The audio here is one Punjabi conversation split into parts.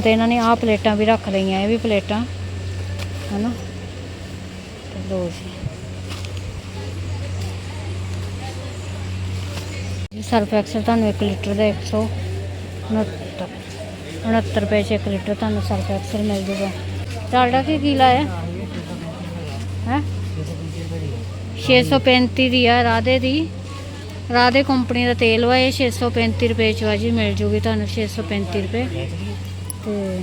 ਨੂੰ ਤੇ ਇਹਨਾਂ ਨੇ ਆਹ ਪਲੇਟਾਂ ਵੀ ਰੱਖ ਲਈਆਂ, ਇਹ ਵੀ ਪਲੇਟਾਂ, ਹਨਾ? ਤੇ ਲੋ ਜੀ। ਸਰਫ ਐਕਸਲ ਤੁਹਾਨੂੰ 1 ਲੀਟਰ ਦਾ 169 69 ਰੁਪਏ ਚ 1 ਲੀਟਰ ਤੁਹਾਨੂੰ ਸਰਫ ਐਕਸਲ ਮਿਲ ਜੂਗਾ। ਡਾਲਡਾ ਕੀ ਕੀ ਲਾਇਆ? ਹੈ? 635 ਦੀ ਆ, ਰਾਧੇ ਦੀ। ਰਾਧੇ ਕੰਪਨੀ ਦਾ ਤੇਲ ਵਾ, ਇਹ 635 ਰੁਪਏ ਚ ਆ ਜੀ, ਮਿਲ ਜੂਗੀ ਤੁਹਾਨੂੰ 635 ਰੁਪਏ। ਤੇ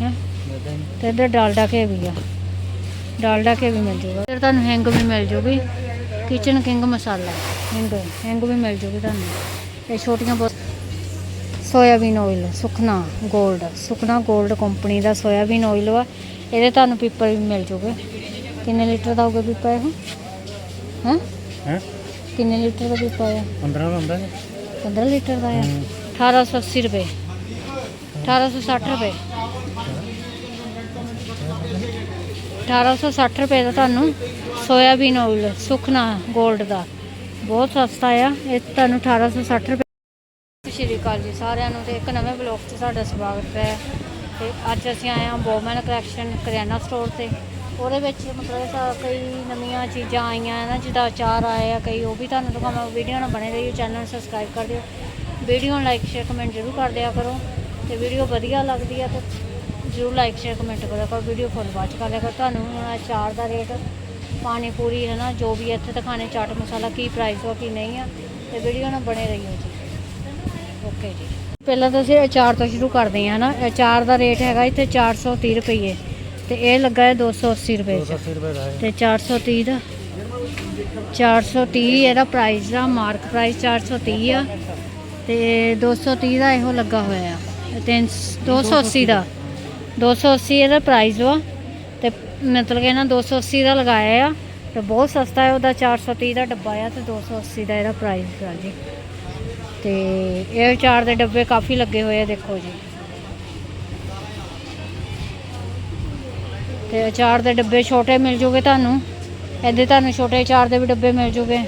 ਹੈਂ? ਤੇ ਇੱਧਰ ਡਾਲਡਾ ਕੇ ਵੀ ਆ। ਡਾਲਡਾ ਕੇ ਵੀ ਮਿਲ ਜੂਗਾ। ਫਿਰ ਤੁਹਾਨੂੰ ਹਿੰਗ ਵੀ ਮਿਲ ਜੂਗੀ। ਕਿਚਨ ਕਿੰਗ ਮਸਾਲਾ। ਹਿੰਗ ਹਿੰਗ ਵੀ ਮਿਲ ਜੂਗੀ ਤੁਹਾਨੂੰ। ਇਹ ਛੋਟੀਆਂ ਬਹੁਤ ਸੋਇਆਬੀਨ ਆਇਲ ਸੁਖਨਾ 골ਡ ਸੁਖਨਾ 골ਡ ਕੰਪਨੀ ਦਾ ਸੋਇਆਬੀਨ ਆਇਲ ਵਾ। ਇਹਦੇ ਤੁਹਾਨੂੰ ਪੀਪਰ ਵੀ ਮਿਲ ਜੂਗੇ। ਕਿੰਨੇ ਲੀਟਰ ਦਾ ਹੋਊਗਾ ਪੀਪਾ ਇਹ? ਹਾਂ? ਹੈ? ਕਿੰਨੇ ਲੀਟਰ ਦਾ ਪੀਪਾ ਹੈ 15 ਦਾ ਹੁੰਦਾ ਹੈ 15 ਲੀਟਰ ਦਾ ਹੈ 1880 ਰੁਪਏ। 1860 ਰੁਪਏ। 1860 ਰੁਪਏ ਦਾ ਤੁਹਾਨੂੰ ਸੋਇਆਬੀਨ ਆਇਲ ਸੁਖਨਾ 골ਡ ਦਾ। ਬਹੁਤ ਸਸਤਾ ਆ। ਇਹ ਤੁਹਾਨੂੰ 1860 ਰੁਪਏ ਸਤਿ ਸ਼੍ਰੀ ਅਕਾਲ ਜੀ ਸਾਰਿਆਂ ਨੂੰ ਤੇ ਇੱਕ ਨਵੇਂ ਬਲੌਗ 'ਚ ਤੁਹਾਡਾ ਸਵਾਗਤ ਹੈ। ਤੇ ਅੱਜ ਅਸੀਂ ਆਏ ਹਾਂ ਬੋਮਨ ਕਲੈਕਸ਼ਨ ਕਰਿਆਨਾ ਸਟੋਰ ਤੇ। ਉਹਦੇ ਵਿੱਚ ਮਤਲਬ ਸਾ- ਕਈ ਨਵੀਆਂ ਚੀਜ਼ਾਂ ਆਈਆਂ ਹੈ ਨਾ ਜਿੱਦਾਂ ਅਚਾਰ ਆਏ ਆ, ਕਈ ਉਹ ਵੀ ਤੁਹਾਨੂੰ ਦਿਖਾਵਾਂ, ਵੀਡੀਓ ਨਾਲ ਬਣੇ ਰਹੀਓ ਚੈਨਲ ਨੂੰ ਸਬਸਕ੍ਰਾਈਬ ਕਰ ਦਿਓ। ਵੀਡੀਓ ਨੂੰ ਲਾਈਕ ਸ਼ੇਅਰ ਕਮੈਂਟ ਜ਼ਰੂਰ ਕਰ ਦਿਆ ਕਰੋ ਤੇ ਵੀਡੀਓ ਵਧੀਆ ਲੱਗਦੀ ਆ ਤਾਂ ਜ਼ਰੂਰ ਲਾਈਕ ਸ਼ੇਅਰ ਕਮੈਂਟ ਕਰਿਆ ਕਰੋ। ਵੀਡੀਓ ਫੁੱਲ ਵਾਚ ਕਰ ਲਿਆ ਕਰੋ। ਤੁਹਾਨੂੰ ਹੁਣ ਅਚਾਰ ਦਾ ਰੇਟ ਪਾਣੀ ਪੂਰੀ ਹੈ ਨਾ, ਜੋ ਵੀ ਇੱਥੇ ਦਿਖਾਣੇ, ਚਾਟ ਮਸਾਲਾ ਕੀ ਪ੍ਰਾਈਸ ਹੋ ਕੀ ਨਹੀਂ ਆ, ਤੇ ਵੀਡੀਓ ਨਾਲ ਬਣੇ ਰਹੀਓ ਜੀ। ਓਕੇ ਜੀ। ਪਹਿਲਾਂ ਤਾਂ ਅਸੀਂ ਅਚਾਰ ਤੋਂ ਸ਼ੁਰੂ ਕਰਦੇ ਹਾਂ ਨਾ। ਅਚਾਰ ਦਾ ਰੇਟ ਹੈਗਾ ਇੱਥੇ 430 ਰੁਪਏ ਤੇ ਇਹ ਲੱਗਾ ਹੈ 280 ਰੁਪਏ ਚ। 280 ਰੁਪਏ ਦਾ ਤੇ 430 ਦਾ। 430 ਇਹਦਾ ਪ੍ਰਾਈਸ ਦਾ ਮਾਰਕ ਪ੍ਰਾਈਸ 430 ਆ। ਤੇ 230 ਦਾ ਇਹੋ ਲੱਗਾ ਹੋਇਆ ਆ। ਤੇ 280 ਦਾ 280 ਇਹਦਾ ਪ੍ਰਾਈਸ ਵਾ। ਤੇ ਮਤਲਬ ਕਿ ਇਹਨਾਂ 280 ਦਾ ਲਗਾਇਆ ਆ। ਤੇ ਬਹੁਤ ਸਸਤਾ ਹੈ ਉਹਦਾ। 430 ਦਾ ਡੱਬਾ ਆ ਤੇ 280 ਦਾ ਇਹਦਾ ਪ੍ਰਾਈਸ ਆ ਜੀ। ਤੇ ਇਹ ਚਾਰ ਦੇ ਡੱਬੇ ਕਾਫੀ ਲੱਗੇ ਹੋਏ ਆ ਦੇਖੋ ਜੀ। ਤੇ ਅਚਾਰ ਦੇ ਡੱਬੇ ਛੋਟੇ ਮਿਲ ਜੂਗੇ ਤੁਹਾਨੂੰ। ਇਹਦੇ ਤੁਹਾਨੂੰ ਛੋਟੇ ਅਚਾਰ ਦੇ ਵੀ ਡੱਬੇ ਮਿਲ ਜੂਗੇ।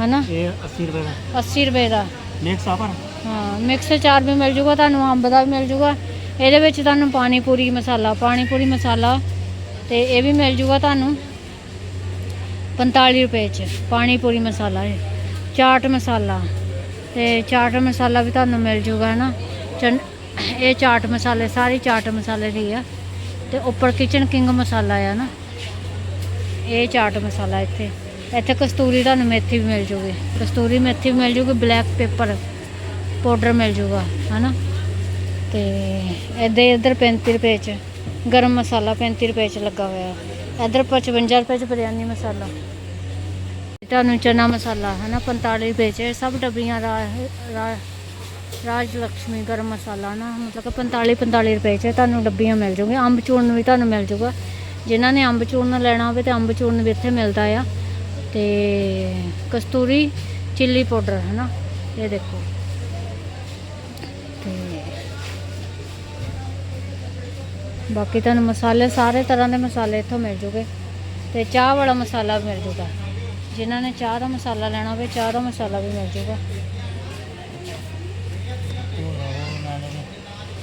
ਹਨਾ? ਇਹ 80 ਰੁਪਏ ਦਾ। 80 ਰੁਪਏ ਦਾ। ਮਿਕਸ ਆਫਰ ਹਾਂ ਮਿਕਸ ਅਚਾਰ ਵੀ ਮਿਲ ਜੂਗਾ ਤੁਹਾਨੂੰ ਅੰਬ ਦਾ ਵੀ ਮਿਲ ਜੂਗਾ। ਇਹਦੇ ਵਿੱਚ ਤੁਹਾਨੂੰ ਪਾਣੀ ਪੂਰੀ ਮਸਾਲਾ ਪਾਣੀ ਪੂਰੀ ਮਸਾਲਾ ਤੇ ਇਹ ਵੀ ਮਿਲ ਜੂਗਾ ਤੁਹਾਨੂੰ 45 ਰੁਪਏ ਚ ਪਾਣੀ ਪੂਰੀ ਮਸਾਲਾ ਇਹ ਚਾਟ ਮਸਾਲਾ ਤੇ ਚਾਟ ਮਸਾਲਾ ਵੀ ਤੁਹਾਨੂੰ ਮਿਲ ਜੂਗਾ ਨਾ ਚਨ ਇਹ ਚਾਟ ਮਸਾਲੇ ਸਾਰੀ ਚਾਟ ਮਸਾਲੇ ਦੀ ਆ। ਤੇ ਉੱਪਰ ਕਿਚਨ ਕਿੰਗ ਮਸਾਲਾ ਆ ਨਾ। ਇਹ ਚਾਟ ਮਸਾਲਾ ਇੱਥੇ। ਇੱਥੇ ਕਸਤੂਰੀ ਤੁਹਾਨੂੰ ਮੇਥੀ ਵੀ ਮਿਲ ਜੂਗੀ। ਕਸਤੂਰੀ ਮੇਥੀ ਵੀ ਮਿਲ ਜੂਗੀ, ਬਲੈਕ ਪੇਪਰ ਪਾਊਡਰ ਮਿਲ ਜੂਗਾ, ਹਨਾ। ਤੇ ਇੱਧਰ ਇੱਧਰ 35 ਰੁਪਏ ਚ, ਗਰਮ ਮਸਾਲਾ 35 ਰੁਪਏ ਚ ਲੱਗਾ ਹੋਇਆ। ਇੱਧਰ 55 ਰੁਪਏ ਚ ਬਿਰਿਆਨੀ ਮਸਾਲਾ। ਤੁਹਾਨੂੰ ਚਨਾ ਮਸਾਲਾ, ਹਨਾ 45 ਰੁਪਏ ਚ, ਇਹ ਸਭ ਡੱਬੀਆਂ ਰਾ ਰਾਜ ਲక్ష్ਮੀ ਗਰਮ ਮਸਾਲਾ ਨਾ, ਮਤਲਬ ਕਿ 45 45 ਰੁਪਏ ਚ ਤੁਹਾਨੂੰ ਡੱਬੀਆਂ ਮਿਲ ਜੂਗੀਆਂ ਅੰਬ ਚੂਰਨ ਵੀ ਤੁਹਾਨੂੰ ਮਿਲ ਜੂਗਾ ਜਿਨ੍ਹਾਂ ਨੇ ਅੰਬ ਚੂਰਨ ਲੈਣਾ ਹੋਵੇ ਤੇ ਅੰਬ ਚੂਰਨ ਵੀ ਇੱਥੇ ਮਿਲਦਾ ਆ। ਤੇ ਕਸਤੂਰੀ ਚਿੱਲੀ ਪਾਊਡਰ ਹੈ ਨਾ ਇਹ ਦੇਖੋ। ਤੇ ਬਾਕੀ ਤੁਹਾਨੂੰ ਮਸਾਲੇ, ਸਾਰੇ ਤਰ੍ਹਾਂ ਦੇ ਮਸਾਲੇ ਇੱਥੋਂ ਮਿਲ ਜੂਗੇ। ਤੇ ਚਾਹ ਵਾਲਾ ਮਸਾਲਾ ਵੀ ਮਿਲ ਜੂਗਾ। ਜਿਨ੍ਹਾਂ ਨੇ ਚਾਹ ਦਾ ਮਸਾਲਾ ਲੈਣਾ ਹੋਵੇ, ਚਾਹ ਦਾ ਮਸਾਲਾ ਵੀ ਮਿਲ ਜੂਗਾ।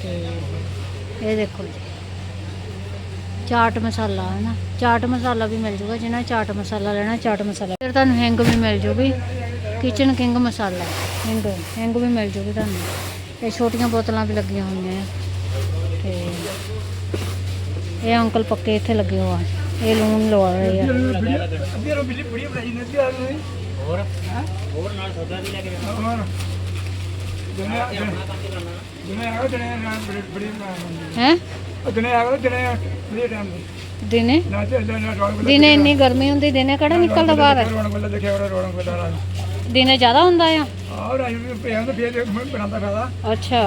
ਤੇ ਇਹ ਦੇਖੋ ਜੀ। ਚਾਟ ਮਸਾਲਾ ਹੈ ਨਾ? ਚਾਟ ਮਸਾਲਾ ਵੀ ਮਿਲ ਜੂਗਾ ਜਿਹਨਾਂ ਚਾਟ ਮਸਾਲਾ ਲੈਣਾ ਚਾਟ ਮਸਾਲਾ। ਫਿਰ ਤੁਹਾਨੂੰ ਹਿੰਗ ਵੀ ਮਿਲ ਜੂਗੀ। ਕਿਚਨ ਕਿੰਗ ਮਸਾਲਾ ਹਿੰਗ ਹਿੰਗ ਵੀ ਮਿਲ ਜੂਗੀ ਤੁਹਾਨੂੰ। ਇਹ ਛੋਟੀਆਂ ਬੋਤਲਾਂ ਵੀ ਲੱਗੀਆਂ ਹੋਈਆਂ। ਆ ਤੇ ਇਹ ਅੰਕਲ ਪੱਕੇ ਇੱਥੇ ਲੱਗੇ ਹੋਆ ਇਹ ਲੂਣ ਲਵਾ ਰਹੇ ਆ। ਹੋਰ? ਹੋਰ ਨਾਲ ਸੌਦਾ ਵੀ ਲੈ ਕੇ ਜਾਣਾ ਹੈ? ਦਿਨੇ ਦਿਨੇ ਇੰਨੀ ਗਰਮੀ ਹੁੰਦੀ ਦਿਨੇ ਕਿਹੜਾ ਨਿਕਲਦਾ ਬਾਹਰ? ਦਿਨੇ ਜ਼ਿਆਦਾ ਹੁੰਦਾ ਆ? ਅੱਛਾ।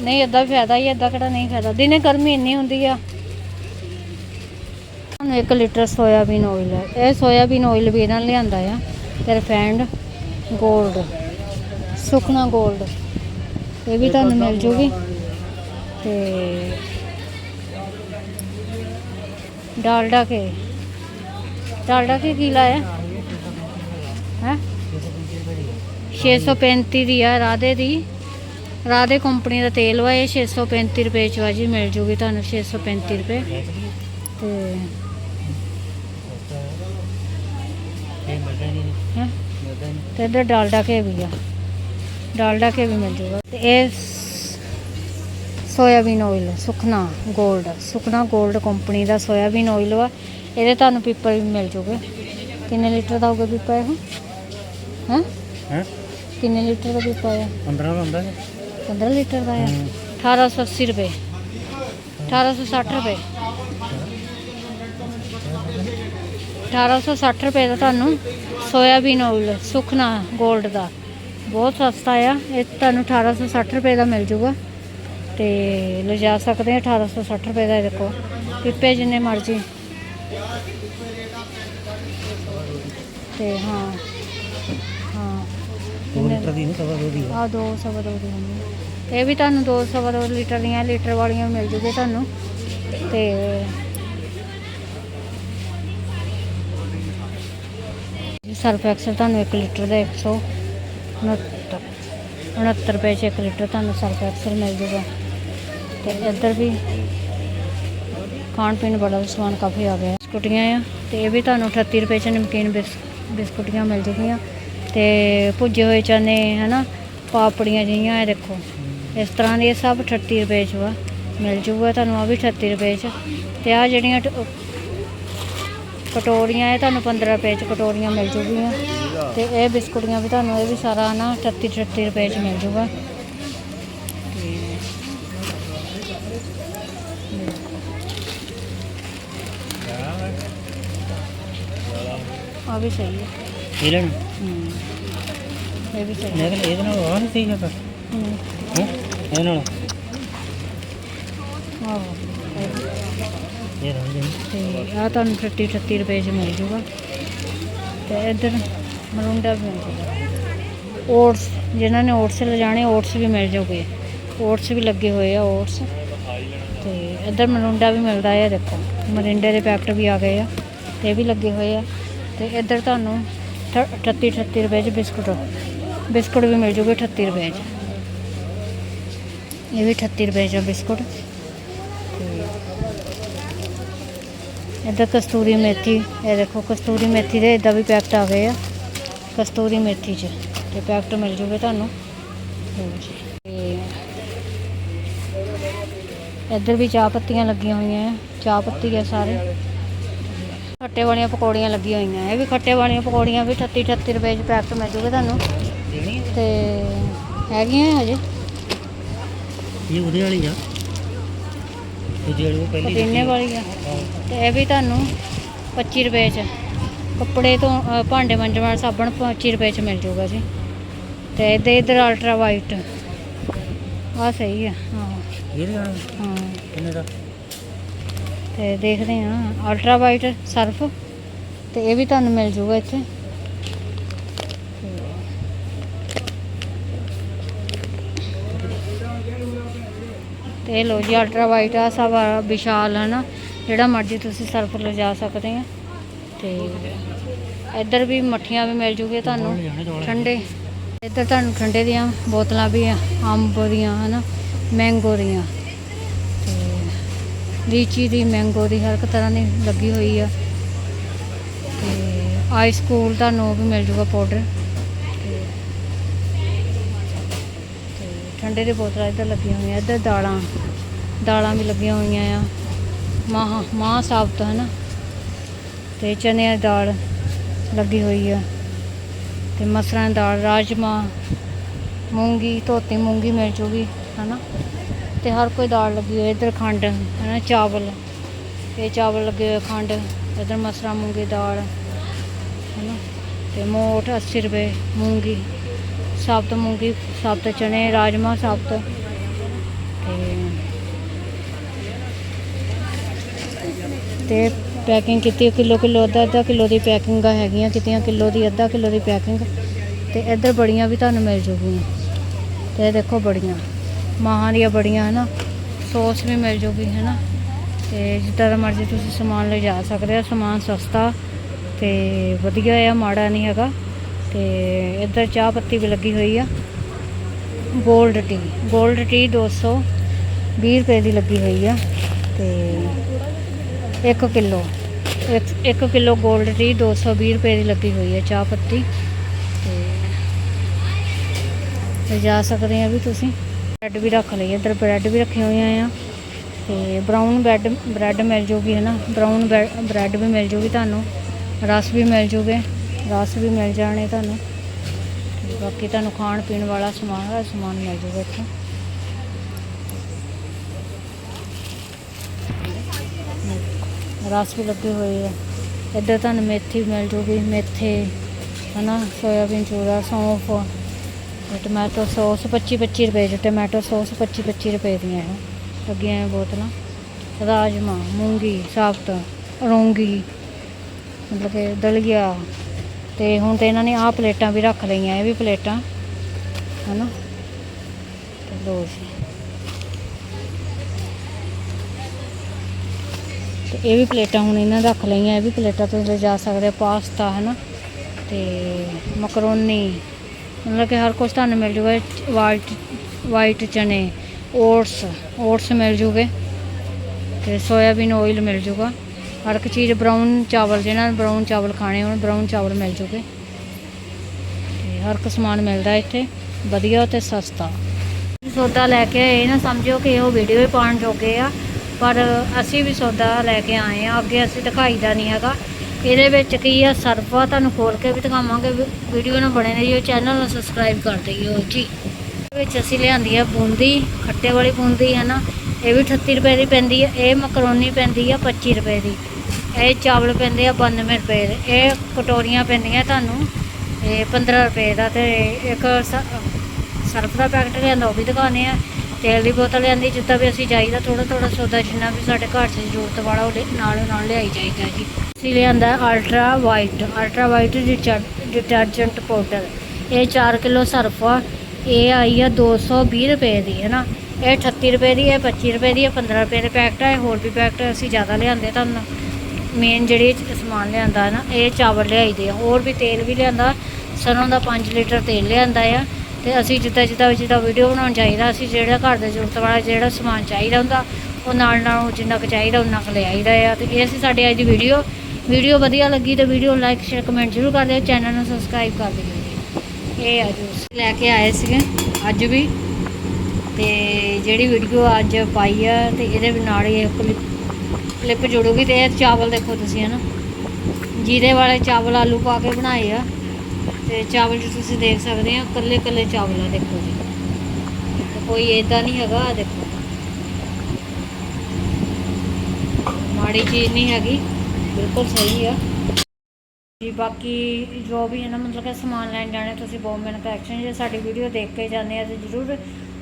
ਨਹੀਂ ਏਦਾਂ ਵੀ ਫਾਇਦਾ ਹੀ ਏਦਾਂ ਕਿਹੜਾ ਨਹੀਂ ਫਾਇਦਾ। ਦਿਨੇ ਗਰਮੀ ਇੰਨੀ ਹੁੰਦੀ ਆ। ਹੁਣ 1 ਲੀਟਰ ਸੋਇਆਬੀਨ ਆਇਲ ਹੈ ਇਹ ਸੋਇਆਬੀਨ ਆਇਲ ਵੀ ਇਹਨਾਂ ਲਿਆਂਦਾ ਆ। ਤੇ ਰਿਫਾਈਂਡ 골ਡ ਸੁਖਨਾ 골ਡ ਇਹ ਵੀ ਤੁਹਾਨੂੰ ਮਿਲ ਜੂਗੀ। ਤੇ ਡਾਲਡਾ ਕੇ ਡਾਲਡਾ ਕੇ ਕੀ ਲਾਇਆ? ਹੈ? 635 ਦੀ ਆ ਰਾਧੇ ਦੀ। ਰਾਧੇ ਕੰਪਨੀ ਦਾ ਤੇਲ ਵਾ ਇਹ 635 ਰੁਪਏ ਚ ਵਾ ਜੀ ਮਿਲ ਜੂਗੀ ਤੁਹਾਨੂੰ 635 ਰੁਪਏ। ਤੇ ਤੇ ਇੱਧਰ ਡਾਲਡਾ ਘੇ ਵੀ ਆ। ਡਾਲ ਡਾ ਕੇ ਵੀ ਮਿਲ ਜੂਗਾ। ਤੇ ਇਹ soyabean oil Sukhna gold Sukhna gold company ਦਾ ਸੋਇਆਬੀਨ ਆਇਲ ਵਾ। ਇਹਦੇ ਤੁਹਾਨੂੰ ਪੀਪਲ ਵੀ ਮਿਲ ਜੂਗੇ। ਕਿੰਨੇ ਲੀਟਰ ਦਾ ਹੋਊਗਾ ਪੀਪਾ ਇਹ? ਹੈ? ਕਿੰਨੇ ਲੀਟਰ ਦਾ ਪੀਪਾ ਹੈ 15 ਦਾ ਹੁੰਦਾ ਹੈ 15 ਲੀਟਰ ਦਾ ਹੈ। 1880 ਰੁਪਏ। 1860 ਰੁਪਏ। 1860 ਰੁਪਏ ਦਾ ਤੁਹਾਨੂੰ ਸੋਇਆਬੀਨ ਆਇਲ ਸੁਖਨਾ ਗੋਲਡ ਦਾ। ਬਹੁਤ ਸਸਤਾ ਆ। ਇਹ ਤੁਹਾਨੂੰ 1860 ਰੁਪਏ ਦਾ ਮਿਲ ਜੂਗਾ। ਤੇ ਲਿਜਾ ਸਕਦੇ ਆ 1860 ਰੁਪਏ ਦਾ ਇਹ ਦੇਖੋ। ਪਿੱਪੇ ਜਿੰਨੇ ਮਰਜ਼ੀ। ਤੇ ਹਾਂ ਹਾਂ। 2 ਲੀਟਰ ਦੀ ਨਹੀਂ ਸਵਾ ਦੋ ਦੀ ਆ। ਦੋ ਸਵਾ ਦੋ ਦੀ ਹੁੰਦੀ ਆ। ਇਹ ਵੀ ਤੁਹਾਨੂੰ ਦੋ ਸਵਾ ਦੋ ਲੀਟਰ ਦੀਆਂ ਲੀਟਰ ਵਾਲੀਆਂ ਮਿਲ ਜੂਗੇ ਤੁਹਾਨੂੰ। ਤੇ ਸਰਫ ਐਕਸਲ ਤੁਹਾਨੂੰ 1 ਲੀਟਰ ਦਾ 169 69 ਰੁਪਏ ਚ ਇੱਕ ਲੀਟਰ ਤੁਹਾਨੂੰ ਸਰਫ ਐਕਸਲ ਮਿਲ ਜੂਗਾ। ਤੇ ਇੱਧਰ ਵੀ ਖਾਣ ਪੀਣ ਵਾਲਾ ਸਮਾਨ ਕਾਫੀ ਆ ਗਿਆ। ਬਿਸਕੁਟੀਆਂ ਆ, ਤੇ ਇਹ ਵੀ ਤੁਹਾਨੂੰ 38 ਰੁਪਏ ਚ ਨਮਕੀਨ ਬਿਸ, ਬਿਸਕੁਟੀਆਂ ਮਿਲ ਜੂਗੀਆਂ। ਤੇ ਭੁੱਜੇ ਹੋਏ ਚਨੇ, ਹਨਾ, ਪਾਪੜੀਆਂ ਜਿਹੀਆਂ, ਇਹ ਦੇਖੋ। ਇਸ ਤਰ੍ਹਾਂ ਦੀ ਇਹ ਸਭ 38 ਰੁਪਏ ਚ ਵਾ, ਮਿਲ ਜੂਗਾ ਤੁਹਾਨੂੰ ਆ ਵੀ 38 ਰੁਪਏ ਚ। ਤੇ ਆ ਜਿਹੜੀਆਂ ਕਟੋਰੀਆਂ ਇਹ ਤੁਹਾਨੂੰ 15 ਰੁਪਏ ਚ ਕਟੋਰੀਆਂ ਮਿਲ ਜੂਗੀਆਂ। ਤੇ ਇਹ ਬਿਸਕੁਟੀਆਂ ਵੀ ਤੁਹਾਨੂੰ ਇਹ ਵੀ ਸਾਰਾ ਨਾ 38 38 ਰੁਪਏ ਚ ਮਿਲ ਜੂਗਾ। ਆ ਵੀ ਸਹੀ ਹੈ। ਇਹ ਲੈਣ ਇਹ ਵੀ ਸਹੀ ਹੈ। ਇਹਦੇ ਨਾਲ ਨਹੀਂ ਸਹੀ ਹੂੰ ਹੈ। ਇਹਦੇ ਨਾਲ। ਆਹੋ। ਇਹ ਤੇ ਆ ਤੁਹਾਨੂੰ 30 38 ਰੁਪਏ ਚ ਮਿਲ ਜੂਗਾ। ਤੇ ਇੱਧਰ ਮਰੁੰਡਾ ਵੀ ਮਿਲ ਜੂਗਾ। ਓਟਸ, ਜਿਨ੍ਹਾਂ ਨੇ ਓਟਸ ਲਿਜਾਣੇ, ਓਟਸ ਵੀ ਮਿਲ ਜਾਊਗੇ ਓਟਸ ਵੀ ਲੱਗੇ ਹੋਏ ਆ, ਓਟਸ। ਤੇ ਇੱਧਰ ਮਰੁੰਡਾ ਵੀ ਮਿਲਦਾ ਹੈ ਦੇਖੋ। ਮਰਿੰਡੇ ਦੇ ਪੈਕਟ ਵੀ ਆ ਗਏ ਆ ਤੇ ਇਹ ਵੀ ਲੱਗੇ ਹੋਏ ਆ। ਤੇ ਇੱਧਰ ਤੁਹਾਨੂੰ 38 38 ਰੁਪਏ ਚ ਬਿਸਕੁਟ ਬਿਸਕੁਟ ਵੀ ਮਿਲ ਜੂਗੇ 38 ਰੁਪਏ ਚ। ਇਹ ਵੀ 38 ਰੁਪਏ ਚ ਬਿਸਕੁਟ। ਇੱਧਰ ਕਸਤੂਰੀ ਮੇਥੀ, ਇਹ ਦੇਖੋ ਕਸਤੂਰੀ ਮੇਥੀ ਦੇ ਇਦਾਂ ਵੀ ਪੈਕਟ ਆ ਗਏ ਆ। ਕਸਤੂਰੀ ਮੇਥੀ ਚ, ਤੇ ਪੈਕਟ ਮਿਲ ਜੂਗੇ ਤੁਹਾਨੂੰ। ਇੱਧਰ ਵੀ ਚਾਹ ਪੱਤੀਆਂ ਲੱਗੀਆਂ ਹੋਈਆਂ ਆ, ਚਾਹ ਪੱਤੀ ਆ ਸਾਰੇ। ਖੱਟੇ ਵਾਲੀਆਂ ਪਕੌੜੀਆਂ ਲੱਗੀਆਂ ਹੋਈਆਂ, ਇਹ ਵੀ ਖੱਟੇ ਵਾਲੀਆਂ ਪਕੌੜੀਆਂ ਵੀ 38 38 ਰੁਪਏ ਚ ਪੈਕਟ ਮਿਲ ਜੂਗੇ ਤੁਹਾਨੂੰ। ਦੇਣੀ ਤੇ ਹੈਗੀਆਂ ਹਜੇ। ਇਹ ਉਹਦੇ ਵਾਲੀ ਆ। ਉਹ ਪਹਿਲੀ ਆ। ਵਾਲੀ ਆ। ਤੇ ਇਹ ਵੀ ਤੁਹਾਨੂੰ 25 ਰੁਪਏ ਚ। ਕੱਪੜੇ ਤੋਂ ਅ, ਭਾਂਡੇ ਮਾਂਜਣ ਵਾਲਾ ਸਾਬਣ 25 ਰੁਪਏ ਚ ਮਿਲ ਜਾਊਗਾ ਜੀ। ਤੇ ਇਹਦੇ ਇਧਰ ਅਲਟਰਾ ਵਾਈਟ ਆ ਸਹੀ ਆ ਹਾਂ। ਇਹਦੇ ਨਾਲ? ਹਾਂ। ਕਿੰਨੇ ਦਾ? ਤੇ ਦੇਖਦੇ ਹਾਂ ਅਲਟਰਾ ਵਾਈਟ ਸਰਫ ਤੇ ਇਹ ਵੀ ਤੁਹਾਨੂੰ ਮਿਲ ਜਾਊਗਾ ਇੱਥੇ। ਤੇ ਇਹ ਲੋ ਜੀ ਅਲਟਰਾ ਵਾਈਟ ਆ, ਸਭ ਵਿਸ਼ਾਲ ਹੈ ਨਾ, ਜਿਹੜਾ ਮਰਜ਼ੀ ਤੁਸੀਂ ਸਰਫ ਲਿਜਾ ਸਕਦੇ ਆ। ਤੇ ਇੱਧਰ ਵੀ ਮੱਠੀਆਂ ਵੀ ਮਿਲ ਜੂਗੀਆਂ ਤੁਹਾਨੂੰ, ਠੰਡੇ। ਇੱਧਰ ਤੁਹਾਨੂੰ ਠੰਡੇ ਦੀਆਂ ਬੋਤਲਾਂ ਵੀ ਆ, ਅੰਬ ਦੀਆਂ, ਹਨਾ ਮੈਂਗੋ ਦੀਆਂ। ਤੇ ਲੀਚੀ ਦੀ ਮੈਂਗੋ ਦੀ ਹਰ ਇੱਕ ਤਰ੍ਹਾਂ ਦੀ ਲੱਗੀ ਹੋਈ ਆ। ਤੇ ਆਈਸ ਕੂਲ ਤੁਹਾਨੂੰ ਉਹ ਵੀ ਮਿਲ ਜੂਗਾ ਪਾਊਡਰ ਤੇ ਤੇ ਠੰਡੇ ਦੀ ਬੋਤਲਾਂ ਇੱਧਰ ਲੱਗੀਆਂ ਹੋਈਆਂ, ਇੱਧਰ ਦਾਲਾਂ ਦਾਲਾਂ ਵੀ ਲੱਗੀਆਂ ਹੋਈਆਂ ਆ। ਮਾਹ ਮਾਹ ਸਾਬਤ ਹੈ ਨਾ? ਤੇ ਚਨਿਆਂ ਦੀ ਦਾਲ ਲੱਗੀ ਹੋਈ ਆ। ਤੇ ਮਸਰਾਂ ਦੀ ਦਾਲ ਰਾਜਮਾ ਮੂੰਗੀ, ਧੋਤੀ ਮੂੰਗੀ ਮਿਲ ਜੂਗੀ ਹਨਾ? ਤੇ ਹਰ ਕੋਈ ਦਾਲ ਲੱਗੀ ਹੋਈ ਇੱਧਰ ਖੰਡ, ਹਨਾ? ਚਾਵਲ, ਇਹ ਚਾਵਲ ਲੱਗੇ ਹੋਏ ਖੰਡ, ਇੱਧਰ ਮਸਰਾ ਮੂੰਗੀ ਦਾਲ, ਹਨਾ? ਤੇ ਮੋਠ 80 ਰੁਪਏ, ਮੂੰਗੀ। ਸਾਬਤ ਮੂੰਗੀ, ਸਾਬਤ ਚਣੇ ਰਾਜਮਾ ਸਾਬਤ ਤੇ ਪੈਕਿੰਗ ਕੀਤੀ ਕਿਲੋ ਕਿਲੋ, ਅੱਧਾ ਅੱਧਾ ਕਿਲੋ ਦੀ ਪੈਕਿੰਗ ਹੈਗੀਆਂ। ਕਿਤੀਆਂ ਕਿਲੋ ਦੀ, ਅੱਧਾ ਕਿਲੋ ਦੀ ਪੈਕਿੰਗ ਤੇ ਇੱਧਰ ਬੜੀਆਂ ਵੀ ਤੁਹਾਨੂੰ ਮਿਲ ਜੂਗੀਆਂ। ਤੇ ਇਹ ਦੇਖੋ ਬੜੀਆਂ। ਮਾਹਾਂ ਦੀਆਂ ਬੜੀਆਂ ਹੈ ਨਾ ਸੌਸ ਵੀ ਮਿਲ ਜੂਗੀ ਹੈ ਨਾ ਤੇ ਜਿੱਦਾਂ ਦਾ ਮਰਜ਼ੀ ਤੁਸੀਂ ਸਮਾਨ ਲਿਜਾ ਸਕਦੇ ਆ ਸਮਾਨ ਸਸਤਾ ਤੇ ਵਧੀਆ ਆ, ਮਾੜਾ ਨਹੀਂ ਹੈਗਾ। ਤੇ ਇੱਧਰ ਚਾਹ ਪੱਤੀ ਵੀ ਲੱਗੀ ਹੋਈ ਆ। ਗੋਲਡ ਟੀ ਗੋਲਡ ਟੀ 220 ਰੁਪਏ ਦੀ ਲੱਗੀ ਹੋਈ ਆ ਤੇ 1 ਕਿਲੋ 1 ਕਿਲੋ ਗੋਲਡ ਟੀ 220 ਰੁਪਏ ਦੀ ਲੱਗੀ ਹੋਈ ਆ ਚਾਹ ਪੱਤੀ। ਤੇ ਜਾ ਸਕਦੇ ਆ ਵੀ ਤੁਸੀਂ। ਬ੍ਰੈਡ ਵੀ ਰੱਖ ਲਈ, ਇੱਧਰ ਬ੍ਰੈਡ ਵੀ ਰੱਖੇ ਹੋਏ ਆ। ਤੇ ਬ੍ਰਾਊਨ ਬ੍ਰੈਡ ਬ੍ਰੈਡ ਮਿਲ ਜੂਗੀ ਹੈ ਨਾ ਬ੍ਰਾਊਨ ਬ੍ਰੈਡ ਵੀ ਮਿਲ ਜੂਗੀ ਤੁਹਾਨੂੰ, ਰਸ ਵੀ ਮਿਲ ਜੂਗੇ। ਰਸ ਵੀ ਮਿਲ ਜਾਣੇ ਤੁਹਾਨੂੰ। ਬਾਕੀ ਤੁਹਾਨੂੰ ਖਾਣ ਪੀਣ ਵਾਲਾ ਸਮਾਨ ਦਾ ਸਮਾਨ ਮਿਲ ਜੂਗਾ ਇੱਥੇ। ਰਸ ਵੀ ਲੱਗੇ ਹੋਏ ਆ। ਇੱਧਰ ਤੁਹਾਨੂੰ ਮੇਥੀ ਮਿਲ ਜੂਗੀ, ਮੇਥੇ, ਹਨਾ, ਸੋਇਆਬੀਨ, ਚੂਰਾ, ਸੌਂਫ, ਤੇ ਸੌਸ 25 25 ਰੁਪਏ ਦੀ ਟੋਮੈਟੋ ਸੌਸ 25 25 ਰੁਪਏ ਦੀਆਂ ਇਹ। ਲੱਗੀਆਂ ਇਹ ਬੋਤਲਾਂ। ਰਾਜਮਾ ਮੂੰਗੀ, ਸਾਬਤ, ਰੋਂਗੀ, ਮਤਲਬ ਕਿ ਦਲੀਆ ਤੇ ਹੁਣ ਤੇ ਇਹਨਾਂ ਨੇ ਆਹ ਪਲੇਟਾਂ ਵੀ ਰੱਖ ਲਈਆਂ, ਇਹ ਵੀ ਪਲੇਟਾਂ, ਹਨਾ? ਤੇ ਲੋ ਜੀ। ਤੇ ਇਹ ਵੀ ਪਲੇਟਾਂ ਹੁਣ ਇਹਨਾਂ ਨੇ ਰੱਖ ਲਈਆਂ, ਇਹ ਵੀ ਪਲੇਟਾਂ ਤੁਸੀਂ ਲਿਜਾ ਸਕਦੇ ਆ ਪਾਸਤਾ ਹੈ ਨਾ ਤੇ ਮਕਰੋਨੀ ਮਤਲਬ ਕਿ ਹਰ ਕੁਝ ਤੁਹਾਨੂੰ ਮਿਲ ਜੂਗਾ, ਵਾਈਟ ਵਾਈਟ ਚਨੇ, ਓਟਸ ਓਟਸ ਮਿਲ ਜੂਗੇ, ਤੇ ਸੋਇਆਬੀਨ ਆਇਲ ਮਿਲ ਜੂਗਾ। ਹਰ ਇੱਕ ਚੀਜ਼ ਬਰਾਊਨ ਚਾਵਲ, ਜਿਹਨਾਂ ਨੇ ਬਰਾਊਨ ਚਾਵਲ ਖਾਣੇ ਹੋਣ ਬਰਾਊਨ ਚਾਵਲ ਮਿਲ ਜੂਗੇ। ਤੇ ਹਰ ਇੱਕ ਸਮਾਨ ਮਿਲਦਾ ਇੱਥੇ, ਵਧੀਆ ਤੇ ਸਸਤਾ। ਸੌਦਾ ਲੈ ਕੇ ਆਏ ਨਾ ਸਮਝੋ ਕਿ ਉਹ ਵੀਡੀਓ ਹੀ ਪਾਉਣ ਜੋਗੇ ਆ, ਪਰ ਅਸੀਂ ਵੀ ਸੌਦਾ ਲੈ ਕੇ ਆਏ ਆ, ਅੱਗੇ ਅਸੀਂ ਦਿਖਾਈਦਾ ਨਹੀਂ ਹੈਗਾ। ਇਹਦੇ ਵਿੱਚ ਕੀ ਆ, ਸਰਫਾ ਤੁਹਾਨੂੰ ਖੋਲ ਕੇ ਵੀ ਦਿਖਾਵਾਂਗੇ ਵੀਡੀਓ ਨੂੰ ਬਣੇ ਰਹੀਓ ਚੈਨਲ ਨੂੰ ਸਬਸਕ੍ਰਾਈਬ ਕਰ ਦਿਓ ਜੀ। ਇਹਦੇ ਵਿੱਚ ਅਸੀਂ ਲਿਆਂਦੀ ਆ ਬੂੰਦੀ, ਖੱਟੇ ਵਾਲੀ ਬੂੰਦੀ ਹੈ ਨਾ ਇਹ ਵੀ 38 ਰੁਪਏ ਦੀ ਪੈਂਦੀ ਹੈ ਇਹ ਮਕਰੋਨੀ ਪੈਂਦੀ ਆ 25 ਰੁਪਏ ਦੀ। ਇਹ ਚਾਵਲ ਪੈਂਦੇ ਆ 92 ਰੁਪਏ ਦੇ। ਇਹ ਕਟੋਰੀਆਂ ਪੈਂਦੀਆਂ ਤੁਹਾਨੂੰ, ਇਹ 15 ਰੁਪਏ ਦਾ ਤੇ ਇੱਕ ਸ- ਸਰਫ ਦਾ ਪੈਕਟ ਲਿਆਂਦਾ, ਉਹ ਵੀ ਦਿਖਾਉਂਦੇ ਆ। ਤੇਲ ਦੀ ਬੋਤਲ ਲਿਆਂਦੀ, ਜਿੱਦਾਂ ਵੀ ਅਸੀਂ ਜਾਈਦਾ ਥੋੜਾ ਥੋੜਾ ਸੌਦਾ ਜਿੰਨਾ ਵੀ ਸਾਡੇ ਘਰ 'ਚ ਜ਼ਰੂਰਤ ਵਾਲਾ, ਉਹ ਲਿ- ਨਾਲ ਨਾਲ ਲਿਆਈ ਜਾਈਦਾ ਜੀ। ਅਸੀਂ ਲਿਆਂਦਾ ultra white ultra white detergent powder ਇਹ 4 ਕਿਲੋ ਸਰਫ ਆ, ਇਹ ਆਈ ਆ 220 ਰੁਪਏ ਦੀ ਹੈ ਨਾ ਇਹ 38 ਰੁਪਏ ਦੀ ਹੈ 25 ਰੁਪਏ ਦੀ ਹੈ 15 ਰੁਪਏ ਦੇ ਪੈਕਟ ਹੈ ਹੋਰ ਵੀ ਪੈਕਟ ਅਸੀਂ ਜ਼ਿਆਦਾ ਲਿਆਂਦੇ ਤੁਹਾਨੂੰ। ਮੇਨ ਜਿਹੜੀ ਇਹ ਸਮਾਨ ਲਿਆਂਦਾ ਨਾ, ਇਹ ਚਾਵਲ ਲਿਆਈਦੇ ਆ। ਹੋਰ ਵੀ ਤੇਲ ਵੀ ਲਿਆਂਦਾ, ਸਰੋਂ ਦਾ 5 ਲੀਟਰ ਤੇਲ ਲਿਆਂਦਾ ਆ। ਤੇ ਅਸੀਂ ਜਿੱਦਾਂ ਜਿੱਦਾਂ ਜਿੱਦਾਂ ਵੀਡੀਓ ਬਣਾਉਣ ਚਾਹੀਦਾ ਅਸੀਂ ਜਿਹੜਾ ਘਰ ਦੇ ਜ਼ਰੂਰਤ ਵਾਲਾ ਜਿਹੜਾ ਸਮਾਨ ਚਾਹੀਦਾ ਹੁੰਦਾ, ਉਹ ਨਾਲ ਨਾਲ ਉਹ ਜਿੰਨਾ ਕੁ ਚਾਹੀਦਾ ਉਹਨਾਂ ਕੁ ਲੈ ਆਈਦਾ ਆ। ਤੇ ਇਹ ਸੀ ਸਾਡੀ ਅੱਜ ਦੀ ਵੀਡੀਓ ਵੀਡੀਓ ਵਧੀਆ ਲੱਗੀ ਤਾਂ ਵੀਡੀਓ ਲਾਈਕ ਸ਼ੇਅਰ ਕਮੈਂਟ ਜ਼ਰੂਰ ਕਰ ਦਿਓ। ਚੈਨਲ ਨੂੰ ਸਬਸਕ੍ਰਾਈਬ ਕਰ ਦਿਓ। ਜੀ ਇਹ ਆ ਜੂਸ ਲੈ ਕੇ ਆਏ ਸੀਗੇ, ਅੱਜ ਵੀ। ਤੇ ਜਿਹੜੀ ਵੀਡੀਓ ਅੱਜ ਪਾਈ ਆ ਤੇ ਇਹਦੇ ਨਾਲ ਹੀ ਕਲਿੱਪ ਕਲਿੱਪ ਜੁੜੂਗੀ ਤੇ ਇਹ ਚਾਵਲ ਦੇਖੋ ਤੁਸੀਂ ਹਨਾ। ਜੀਰੇ ਵਾਲੇ ਚਾਵਲ ਆਲੂ ਪਾ ਕੇ ਬਣਾਏ ਆ। ਤੇ ਚਾਵਲ ਜੀ ਤੁਸੀਂ ਦੇਖ ਸਕਦੇ ਆ, ਕੱਲੇ ਕੱਲੇ ਚਾਵਲ ਆ ਦੇਖੋ ਜੀ। ਕੋਈ ਏਦਾਂ ਨਹੀਂ ਹੈਗਾ ਦੇਖੋ। ਮਾੜੀ ਚੀਜ਼ ਨਹੀਂ ਹੈਗੀ, ਬਿਲਕੁਲ ਸਹੀ ਆ। ਜੀ ਬਾਕੀ ਜੋ ਵੀ ਹੈ ਨਾ, ਮਤਲਬ ਕਿ ਸਮਾਨ ਲੈਣ ਜਾਣੇ, ਤੁਸੀਂ ਬੋਮਬਨ ਕਲੈਕਸ਼ਨ ਜੇ ਸਾਡੀ ਵੀਡੀਓ ਦੇਖ ਕੇ ਜਾਂਦੇ ਆ, ਤੇ ਜ਼ਰੂਰ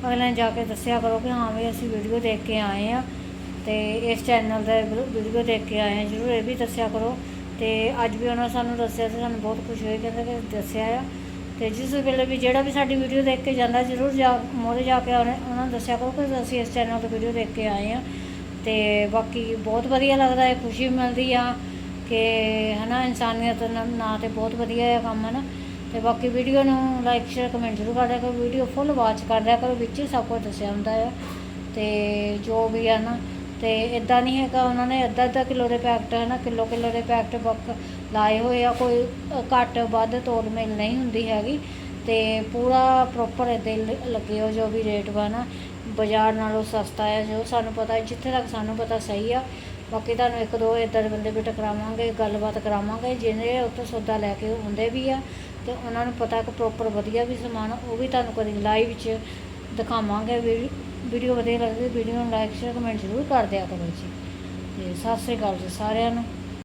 ਅਗਲੇ ਜਾ ਕੇ ਦੱਸਿਆ ਕਰੋ ਕਿ ਹਾਂ ਵੀ ਅਸੀਂ ਵੀਡੀਓ ਦੇਖ ਕੇ ਆਏ ਆ ਤੇ ਇਸ ਚੈਨਲ ਦਾ ਵੀਡੀਓ ਦੇਖ ਕੇ ਆਏ ਆ ਜ਼ਰੂਰ ਇਹ ਵੀ ਦੱਸਿਆ ਕਰੋ। ਤੇ ਅੱਜ ਵੀ ਉਹਨਾਂ ਸਾਨੂੰ ਦੱਸਿਆ ਸੀ ਸਾਨੂੰ ਬਹੁਤ ਖੁਸ਼ੀ ਹੋਈ ਕਹਿੰਦੇ ਕਿ ਦੱਸਿਆ ਆ। ਤੇ ਜਿਸ ਵੇਲੇ ਵੀ ਜਿਹੜਾ ਵੀ ਸਾਡੀ ਵੀਡੀਓ ਦੇਖ ਕੇ ਜਾਂਦਾ, ਜ਼ਰੂਰ ਜਾ ਮੋਰੇ ਜਾ ਕੇ ਉਹਨਾਂ ਨੂੰ ਦੱਸਿਆ ਕਰੋ ਕਿ ਅਸੀਂ ਇਸ ਚੈਨਲ ਤੋਂ ਵੀਡੀਓ ਦੇਖ ਕੇ ਆਏ ਆ ਤੇ ਬਾਕੀ ਬਹੁਤ ਵਧੀਆ ਲੱਗਦਾ ਹੈ, ਖੁਸ਼ੀ ਮਿਲਦੀ ਆ ਕਿ ਹਨਾ ਇਨਸਾਨੀਅਤ ਨਾ ਨਾਂ ਤੇ ਬਹੁਤ ਵਧੀਆ ਹੈ ਕੰਮ ਹੈ ਨਾ ਤੇ ਬਾਕੀ ਵੀਡੀਓ ਨੂੰ ਲਾਈਕ ਸ਼ੇਅਰ ਕਮੈਂਟ ਜ਼ਰੂਰ ਕਰ ਦਿਆ ਕਰੋ। ਵੀਡੀਓ ਫੁੱਲ ਵਾਚ ਕਰ ਦਿਆ ਕਰੋ, ਵਿੱਚ ਹੀ ਸਭ ਕੁਝ ਦੱਸਿਆ ਹੁੰਦਾ ਹੈ ਤੇ ਜੋ ਵੀ ਹੈ ਨਾ, ਤੇ ਇਦਾਂ ਨਹੀਂ ਹੈਗਾ, ਉਹਨਾਂ ਨੇ ਅੱਧਾ ਅੱਧਾ ਕਿਲੋ ਦੇ ਪੈਕਟ ਹੈ ਨਾ ਕਿਲੋ ਕਿਲੋ ਦੇ ਪੈਕਟ ਬੁੱਕ ਲਾਏ ਹੋਏ ਆ। ਕੋਈ ਘੱਟ ਵੱਧ ਤੋਲ ਮੇਲ ਨਹੀਂ ਹੁੰਦੀ ਹੈਗੀ। ਤੇ ਪੂਰਾ ਪ੍ਰੋਪਰ ਇੱਦਾਂ ਲ- ਲੱਗੇ ਹੋ ਜੋ ਵੀ ਰੇਟ ਵਾ ਨਾ। ਬਾਜ਼ਾਰ ਨਾਲੋਂ ਸਸਤਾ ਹੈ ਜੋ ਸਾਨੂੰ ਪਤਾ, ਜਿੱਥੇ ਤੱਕ ਸਾਨੂੰ ਪਤਾ ਸਹੀ ਆ। ਬਾਕੀ ਤੁਹਾਨੂੰ ਇੱਕ ਦੋ ਇੱਦਾਂ ਦੇ ਬੰਦੇ ਵੀ ਟਕਰਾਵਾਂਗੇ, ਗੱਲਬਾਤ ਕਰਾਵਾਂਗੇ, ਜਿਹਨੇ ਉੱਥੋਂ ਸੌਦਾ ਲੈ ਕੇ ਆਉਂਦੇ ਵੀ ਆ। ਤੇ ਉਹਨਾਂ ਨੂੰ ਪਤਾ ਕਿ ਪ੍ਰੋਪਰ ਵਧੀਆ ਵੀ ਸਮਾਨ ਉਹ ਵੀ ਤੁਹਾਨੂੰ ਕਦੀ ਲਾਈਵ 'ਚ ਦਿਖਾਵਾਂਗੇ, ਵੀ- ਵੀਡੀਓ ਵਧੀਆ ਲੱਗਦੀ ਵੀਡੀਓ ਨੂੰ ਲਾਈਕ ਸ਼ੇਅਰ ਕਮੈਂਟ ਜ਼ਰੂਰ ਕਰ ਦਿਆ ਕਰੋ ਜੀ। ਤੇ ਸਤਿ ਸ੍ਰੀ ਅਕਾਲ ਜੀ ਸਾਰਿਆਂ ਨੂੰ।